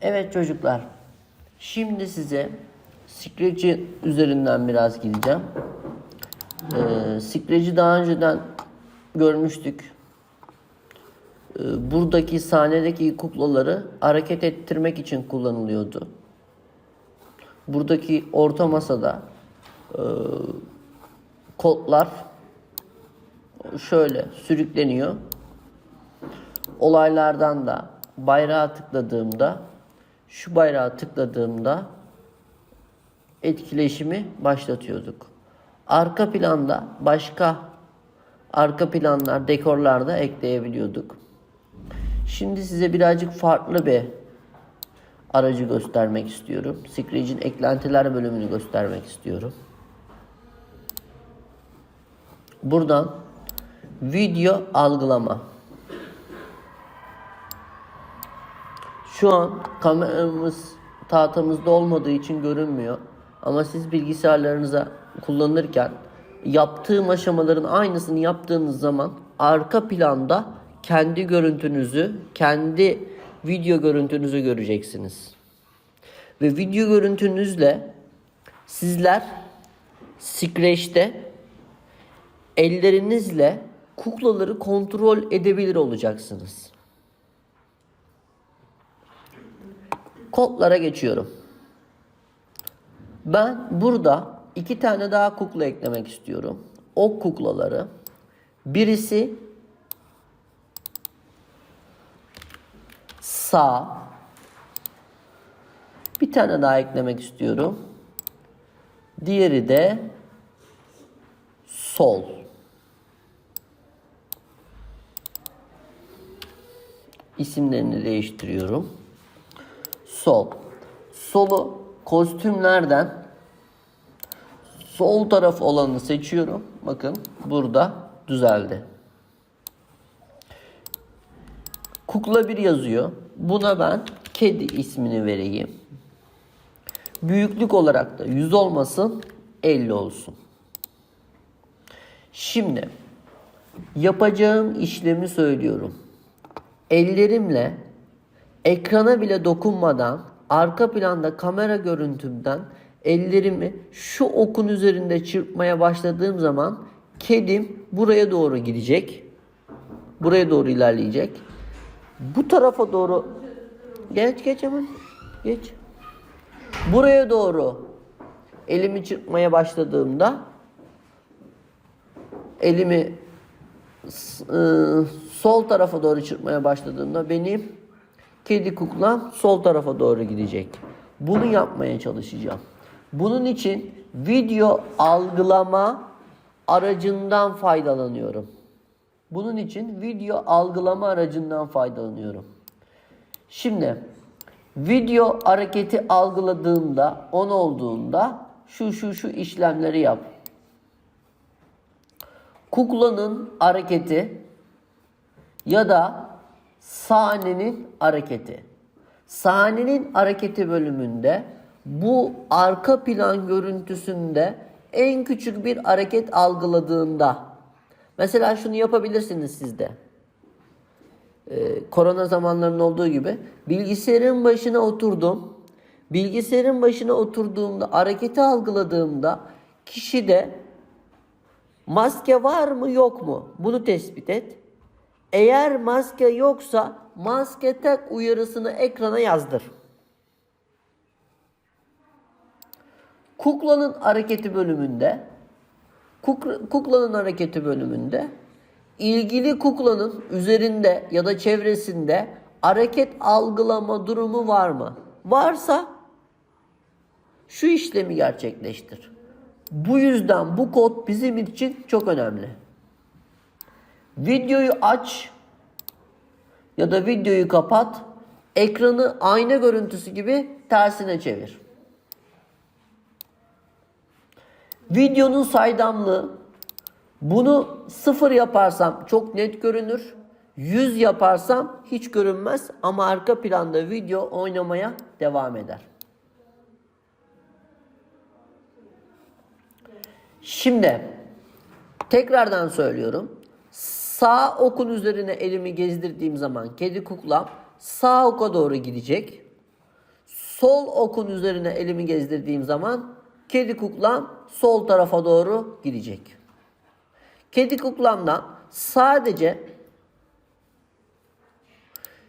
Evet çocuklar. Şimdi size Scratch'i üzerinden biraz gideceğim. Ee, Scratch'i daha önceden görmüştük. Ee, buradaki sahnedeki kuklaları hareket ettirmek için kullanılıyordu. Buradaki orta masada e, kodlar şöyle sürükleniyor. Olaylardan da bayrağa tıkladığımda şu bayrağı tıkladığımda etkileşimi başlatıyorduk. Arka planda başka arka planlar, dekorlar da ekleyebiliyorduk. Şimdi size birazcık farklı bir aracı göstermek istiyorum. Scratch'in eklentiler bölümünü göstermek istiyorum. Buradan video algılama. Şu an kameramız tahtamızda olmadığı için görünmüyor. Ama siz bilgisayarlarınıza kullanırken yaptığım aşamaların aynısını yaptığınız zaman arka planda kendi görüntünüzü, kendi video görüntünüzü göreceksiniz. Ve video görüntünüzle sizler Scratch'te ellerinizle kuklaları kontrol edebilir olacaksınız. Kodlara geçiyorum. Ben burada iki tane daha kukla eklemek istiyorum. O kuklaları birisi sağ bir tane daha eklemek istiyorum. Diğeri de sol. İsimlerini değiştiriyorum. Sol. Solu kostümlerden sol taraf olanı seçiyorum. Bakın burada düzeldi. Kukla 1 yazıyor. Buna ben kedi ismini vereyim. Büyüklük olarak da 100 olmasın 50 olsun. Şimdi yapacağım işlemi söylüyorum. Ellerimle ekrana bile dokunmadan arka planda kamera görüntümden ellerimi şu okun üzerinde çırpmaya başladığım zaman kedim buraya doğru gidecek. Buraya doğru ilerleyecek. Bu tarafa doğru geç geç hemen geç. Buraya doğru elimi çırpmaya başladığımda elimi ıı, sol tarafa doğru çırpmaya başladığımda benim kedi kuklam sol tarafa doğru gidecek. Bunu yapmaya çalışacağım. Bunun için video algılama aracından faydalanıyorum. Bunun için video algılama aracından faydalanıyorum. Şimdi video hareketi algıladığında, on olduğunda şu şu şu işlemleri yap. Kuklanın hareketi ya da sahnenin hareketi. Sahnenin hareketi bölümünde bu arka plan görüntüsünde en küçük bir hareket algıladığında mesela şunu yapabilirsiniz siz de. Ee, korona zamanlarının olduğu gibi bilgisayarın başına oturdum. Bilgisayarın başına oturduğumda hareketi algıladığımda kişide maske var mı yok mu? Bunu tespit et. Eğer maske yoksa maske tak uyarısını ekrana yazdır. Kuklanın hareketi bölümünde kuk- kuklanın hareketi bölümünde ilgili kuklanın üzerinde ya da çevresinde hareket algılama durumu var mı? Varsa şu işlemi gerçekleştir. Bu yüzden bu kod bizim için çok önemli. Videoyu aç ya da videoyu kapat. Ekranı ayna görüntüsü gibi tersine çevir. Videonun saydamlığı bunu sıfır yaparsam çok net görünür. 100 yaparsam hiç görünmez ama arka planda video oynamaya devam eder. Şimdi tekrardan söylüyorum. Sağ okun üzerine elimi gezdirdiğim zaman kedi kuklam sağ oka doğru gidecek. sol okun üzerine elimi gezdirdiğim zaman kedi kuklam sol tarafa doğru gidecek. Kedi kuklamdan sadece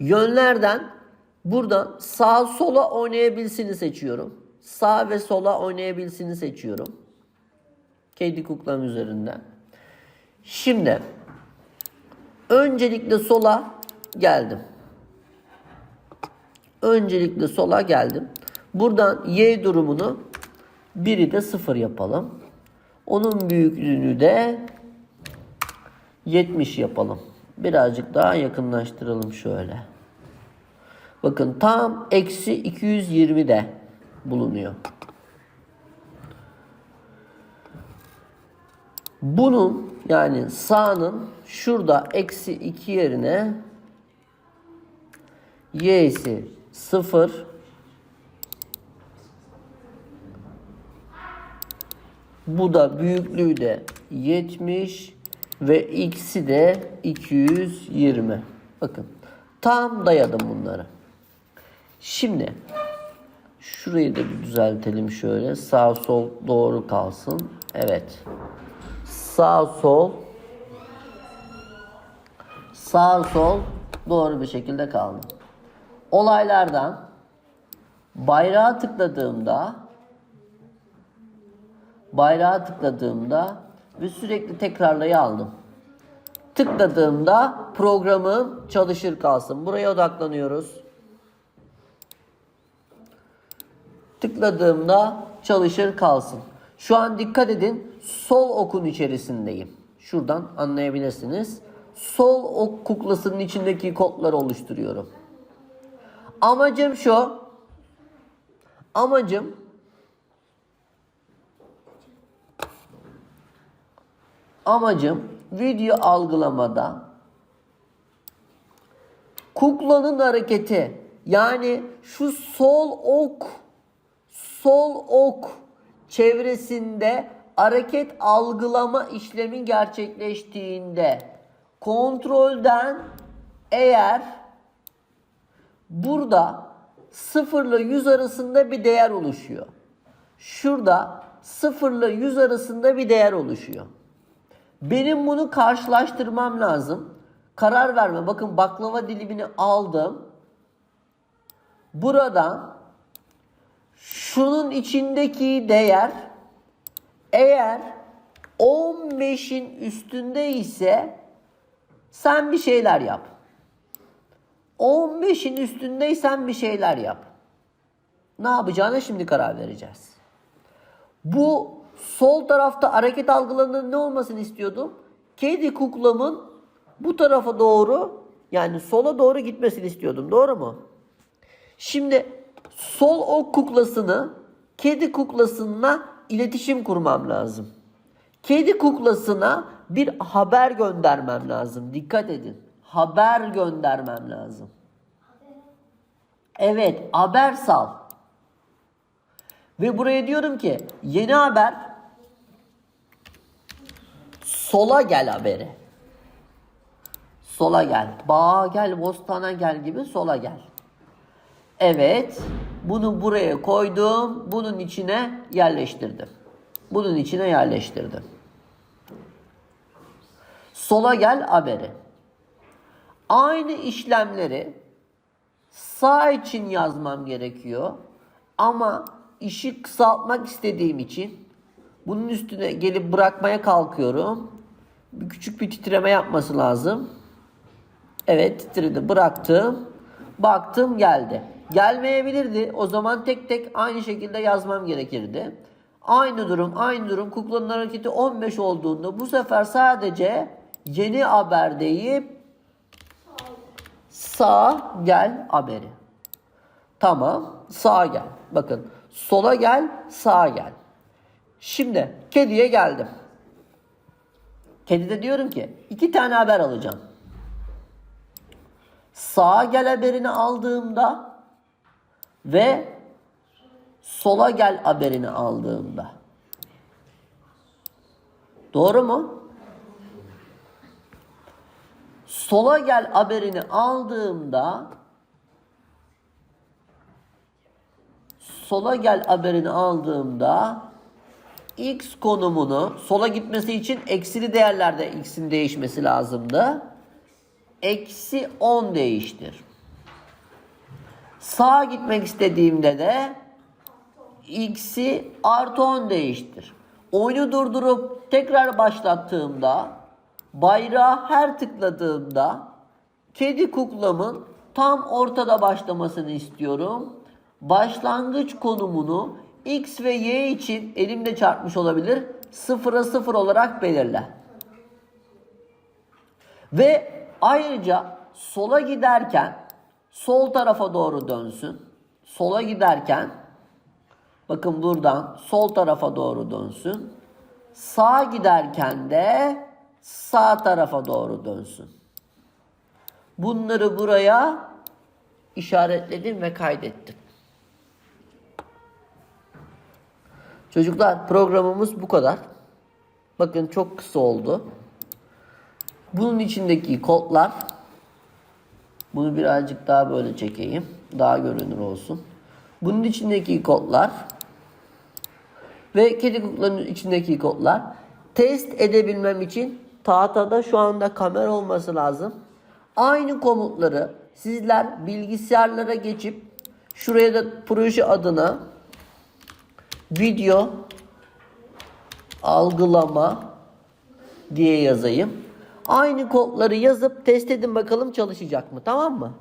yönlerden buradan sağ sola oynayabilsini seçiyorum. Sağ ve sola oynayabilsini seçiyorum. Kedi kuklam üzerinden. Şimdi öncelikle sola geldim. Öncelikle sola geldim. Buradan y durumunu 1'i de 0 yapalım. Onun büyüklüğünü de 70 yapalım. Birazcık daha yakınlaştıralım şöyle. Bakın tam eksi 220'de bulunuyor. Bunun yani sağının şurada eksi 2 yerine y'si 0 bu da büyüklüğü de 70 ve x'i de 220. Bakın tam dayadım bunları. Şimdi şurayı da bir düzeltelim şöyle. Sağ sol doğru kalsın. Evet. Sağ sol sağ sol doğru bir şekilde kaldı. Olaylardan bayrağı tıkladığımda bayrağı tıkladığımda ve sürekli tekrarlayı aldım. Tıkladığımda programım çalışır kalsın. Buraya odaklanıyoruz. Tıkladığımda çalışır kalsın. Şu an dikkat edin sol okun içerisindeyim. Şuradan anlayabilirsiniz. Sol ok kuklasının içindeki kodları oluşturuyorum. Amacım şu. Amacım amacım video algılamada kuklanın hareketi yani şu sol ok sol ok çevresinde hareket algılama işlemi gerçekleştiğinde kontrolden eğer burada 0 ile 100 arasında bir değer oluşuyor. Şurada 0 ile 100 arasında bir değer oluşuyor. Benim bunu karşılaştırmam lazım. Karar verme. Bakın baklava dilimini aldım. Buradan şunun içindeki değer eğer 15'in üstünde ise sen bir şeyler yap. 15'in üstündeysen bir şeyler yap. Ne yapacağına şimdi karar vereceğiz. Bu sol tarafta hareket algılarının ne olmasını istiyordum? Kedi kuklamın bu tarafa doğru yani sola doğru gitmesini istiyordum. Doğru mu? Şimdi sol ok kuklasını kedi kuklasına iletişim kurmam lazım. Kedi kuklasına bir haber göndermem lazım. Dikkat edin. Haber göndermem lazım. Evet, haber sal. Ve buraya diyorum ki yeni haber sola gel haberi. Sola gel. Bağa gel, bostana gel gibi sola gel. Evet. Bunu buraya koydum. Bunun içine yerleştirdim. Bunun içine yerleştirdim. Sola gel haberi. Aynı işlemleri sağ için yazmam gerekiyor. Ama işi kısaltmak istediğim için bunun üstüne gelip bırakmaya kalkıyorum. Bir küçük bir titreme yapması lazım. Evet titredi bıraktım. Baktım geldi. Gelmeyebilirdi. O zaman tek tek aynı şekilde yazmam gerekirdi. Aynı durum, aynı durum. Kuklanın hareketi 15 olduğunda bu sefer sadece yeni haber deyip sağ gel haberi. Tamam, sağa gel. Bakın, sola gel, sağa gel. Şimdi kediye geldim. Kedide diyorum ki iki tane haber alacağım. Sağa gel haberini aldığımda ve sola gel haberini aldığımda. Doğru mu? Sola gel haberini aldığımda sola gel haberini aldığımda x konumunu sola gitmesi için eksili değerlerde x'in değişmesi lazımdı. Eksi 10 değiştir. Sağa gitmek istediğimde de x'i artı 10 değiştir. Oyunu durdurup tekrar başlattığımda bayrağı her tıkladığımda kedi kuklamın tam ortada başlamasını istiyorum. Başlangıç konumunu x ve y için elimde çarpmış olabilir. Sıfıra sıfır olarak belirle. Ve ayrıca sola giderken sol tarafa doğru dönsün. Sola giderken bakın buradan sol tarafa doğru dönsün. Sağa giderken de sağ tarafa doğru dönsün. Bunları buraya işaretledim ve kaydettim. Çocuklar programımız bu kadar. Bakın çok kısa oldu. Bunun içindeki kodlar bunu birazcık daha böyle çekeyim. Daha görünür olsun. Bunun içindeki kodlar ve kedi kuklaların içindeki kodlar test edebilmem için tahtada şu anda kamera olması lazım. Aynı komutları sizler bilgisayarlara geçip şuraya da proje adına video algılama diye yazayım. Aynı kodları yazıp test edin bakalım çalışacak mı? Tamam mı?